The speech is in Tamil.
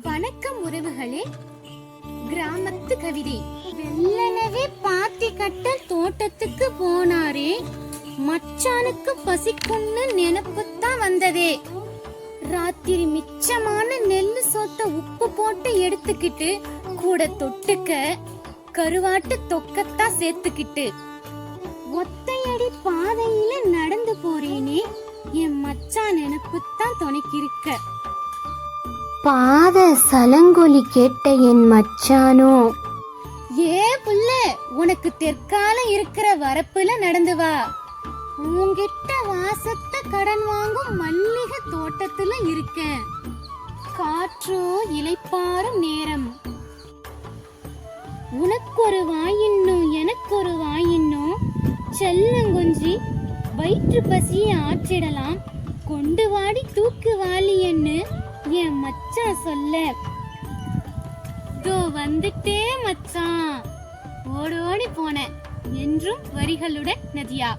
வணக்கம் உறவுகளே. கிராமத்து கவிதை. வெள்ளனவே பாத்தி கட்ட தோட்டத்துக்கு போனாரே. மச்சானுக்கு பசிக்குன்னு நினைப்புத்தான் வந்ததே. ராத்திரி மிச்சமான நெல்லு சோத்த உப்பு போட்டு எடுத்துக்கிட்டு கூட தொட்டுக்க கருவாட்டு தொக்கத்தான் சேர்த்துக்கிட்டு. ஒத்தையடி பாதையில நடந்து போறேனே. என் மச்சான் நினைப்புத்தான் துணைக்கிருக்க. பாத சலங்கொலி கேட்ட என் மச்சானோ? ஏ புள்ள உனக்கு தெற்கால இருக்கிற வரப்புல நடந்து வா. உன்கிட்ட வாசத்த கடன் வாங்கும் மல்லிகை தோட்டத்துல இருக்கேன். காற்றோ இலைப்பாறும் நேரம். உனக்கு ஒரு வாயின்னும் எனக்கு ஒரு வாயின்னும் செல்லங்கொஞ்சி வயிற்று பசியை ஆற்றிடலாம். கொண்டு வாடி தூக்கு வாளியன்னு என் மச்சான் சொல்ல. இதோ வந்துட்டே மச்சான். ஓடோடி போனேன் என்றும் வரிகளுடன் நதியா.